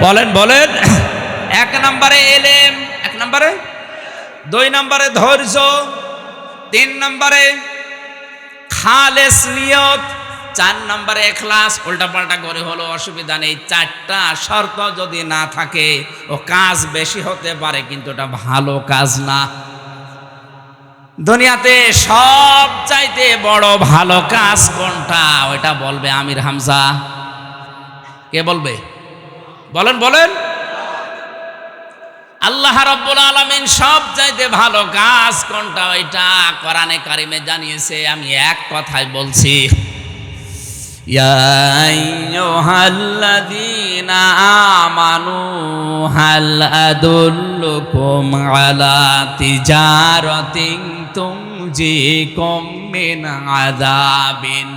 বলেন বলেন। এক নম্বরে এলেম, এক নম্বরে? দুই নম্বরে ধৈর্য, তিন নম্বরে খালেস নিয়ত, চার নম্বরে এখলাস। উল্টা পাল্টা করে হলো, অসুবিধা নেই। চারটা শর্ত যদি না থাকে, ও কাজ বেশি হতে পারে, কিন্তু ওটা ভালো কাজ না। দুনিয়াতে সব চাইতে বড় ভালো কাজ কোনটা? ওইটা বলবে আমির হামজা। কে বলবে? বলেন বলেন। আল্লাহ রব্বুল আলমিন সব চাইতে ভালো গাছ কোনটা? ওইটা কোরআনে কারিমে জানিয়েছে, আমি এক কথায় বলছি। আমানু, হাল আদুল্লুকুম আলা তিজারতিং তুমজিকুম মিন আযাবিন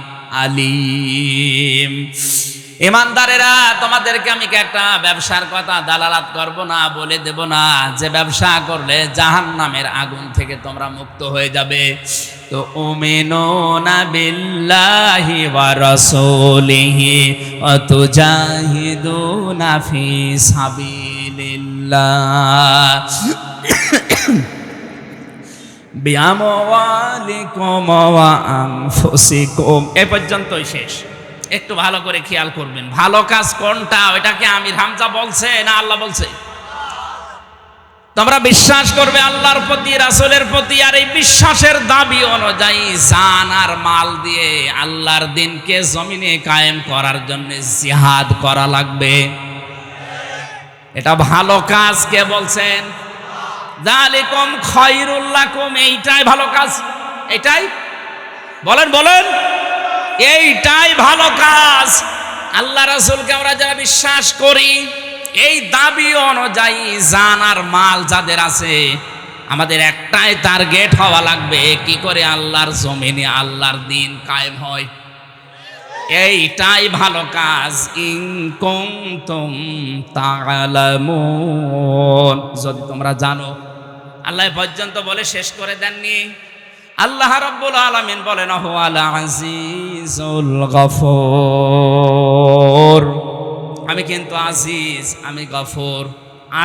আলিম। ইমানদারেরা, তোমাদেরকে আমি একটা ব্যবসার কথা দালালাত করব না, বলে দেব না? যে ব্যবসা করলে জাহান নামের আগুন থেকে তোমরা মুক্ত হয়ে যাবে। তো উমিনুনা বিল্লাহি ওয়া রাসূলিহি তুজাহিদুনা ফি সাবিলিল্লাহ। বিআমওয়ালিকুম ওয়া আনফুসিকুম। এ পর্যন্তই শেষ। একটু ভালো করে খেয়াল করবেন। ভালো কাজ কোনটা? ওইটাকে আমির হামজা বলছে না আল্লাহ বলছে? তোমরা বিশ্বাস করবে আল্লাহর প্রতি, রাসূলের প্রতি, আর এই বিশ্বাসের দাবি অনুযায়ী জান আর মাল দিয়ে আল্লাহর দিনকে জমিনে কায়েম করার জন্য জিহাদ করা লাগবে। এটা ভালো কাজ কে বলছেন? জালিকুম খয়রুল্লাকুম এইটাই ভালো কাজ। এটাই? বলেন বলেন। এইটাই ভালো কাজ। আল্লাহ রাসূলকে আমরা যারা বিশ্বাস করি, এই দাবি অনুযায়ী জান আর মাল যাদের আছে, আমাদের একটাই টার্গেট হওয়া লাগবে, কি করে আল্লাহর জমিনে আল্লাহর দিন কায়েম হয়। এইটাই ভালো কাজ। ইনকুম তুম যদি তোমরা জানো, আল্লাহ পর্যন্ত বলে শেষ করে দেননি। আল্লাহ রব্বুল আলামিন বলেন আজিজুল গফুর। আমি কিন্তু আজিজ, আমি গফর।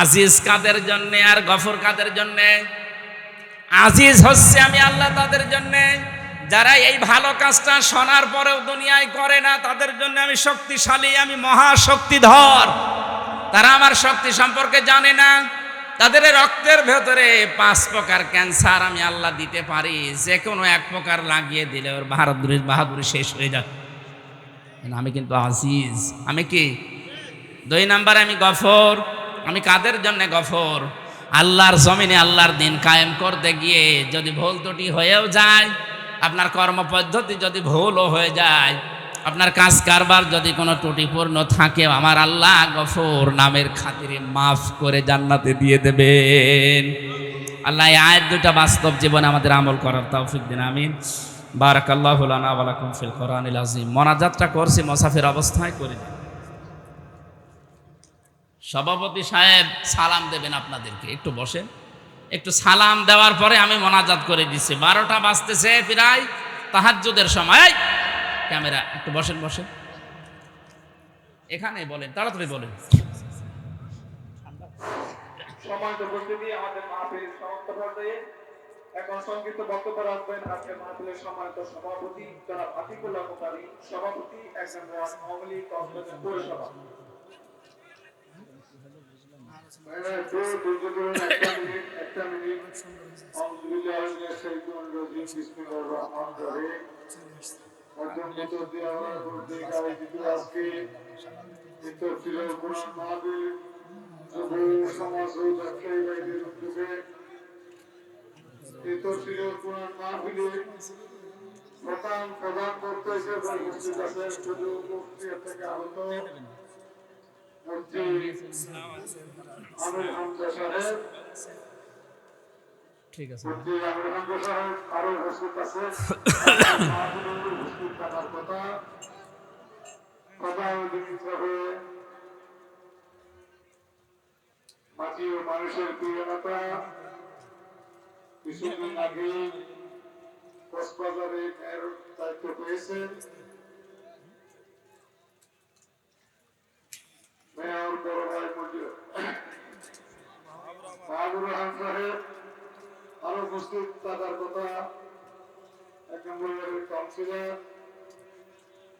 আজিজ কাদের জন্যে আর গফর কাদের জন্যে? আজিজ হচ্ছে আমি আল্লাহ তাদের জন্যে। যারা এই ভালো কাজটা শোনার পরেও দুনিয়ায় করে না, তাদের জন্য আমি শক্তিশালী, আমি মহাশক্তিধর। তারা আমার শক্তি সম্পর্কে জানে না। তাদের রক্তের ভেতরে পাঁচ প্রকার ক্যান্সার আমি আল্লাহ দিতে পারি। যে কোনো এক প্রকার লাগিয়ে দিলে ওর বাহাদুরি বাহাদুরি শেষ হয়ে যাবে। আমি কিন্তু আজিজ। আমি কি? দুই নাম্বারে আমি গফর। আমি কাদের জন্য গফর? আল্লাহর জমিনে আল্লাহর দিন কায়েম করতে গিয়ে যদি ভুল ত্রুটি হয়েও যায়, আপনার কর্মপদ্ধতি যদি ভুলও হয়ে যায় আপনার কাজ কারবার যদি কোনো ত্রুটিপূর্ণ থাকে, আমার আল্লাহ গফর নামের খাতিরে মাফ করে জান্নাতে দিয়ে দেবেন। আল্লাহ এই আয়ের দুটা বাস্তব জীবনে আমাদের আমল করার তৌফিক দিন, আমিন। বারাকাল্লাহ ওয়ালাকুম ফিল কোরআনিল আজিম মোনাজাতটা করছি, মোসাফির অবস্থায় করে দিন সভাপতি সাহেব সালাম দেবেন আপনাদেরকে, একটু বসেন। একটু সালাম দেওয়ার পরে আমি মোনাজাত করে দিচ্ছি। বারোটা বাজতেছে প্রায় তাহাজ্জুদের সময়। ক্যামেরা একটু বসেন বসেন। এখানে বলেন তাড়াতাড়ি বলেন। সময় উপস্থিতি আমাদের মাহফিল সমাপ্ত পর্যায়ে এখন সংক্ষিপ্ত বক্তব্য রাখবেন আজকের মাহফিলের সম্মানিত সভাপতি জনাব আতিকুল্লাহ কোপারি সভাপতি একজন ওয়ান আওয়ামী লীগ কক্সবাজার পৌরসভা। ভাইরা, দু দুর্যোগের একটা মিনিট, প্রধান প্রধান করতে উপস্থিত আছেন শুধু থেকে আহত ঠিক আরও উপস্থিত আছে মাহফিলে উপস্থিত থাকার কথা কথা মিত্র হয়ে মানুষের প্রিয় কিছুদিন আগে কক্সবাজারে মেয়র দায়িত্ব পেয়েছেন মেয়র বড় ভাই সাহেব আরও উপস্থিত থাকার কথা এক নম্বর কাউন্সিলর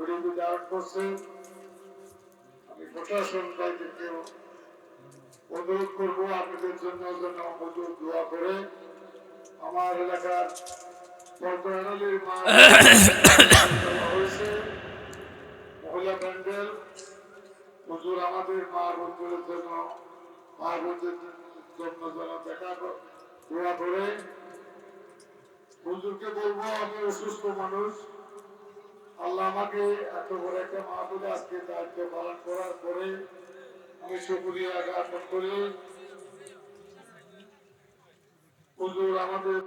ভিডিওটি ধারণ করছেন আমি প্রশাসন ভাইদেরকেও অনুরোধ করব, আপনাদের জন্য যেন মজুর দোয়া করে। আমার এলাকার প্যান্ডেল, হুজুর আমাদের মা বন্ধুদের জন্য মা বন্ধুদের জন্য যেন দেখা বলব, আমি অসুস্থ মানুষ। আল্লাহ আমাকে এত বড় একটা মাহফিলে আজকে দায়িত্ব পালন করার পরে আমি শুক্রিয়া জ্ঞাপন করি। আমাদের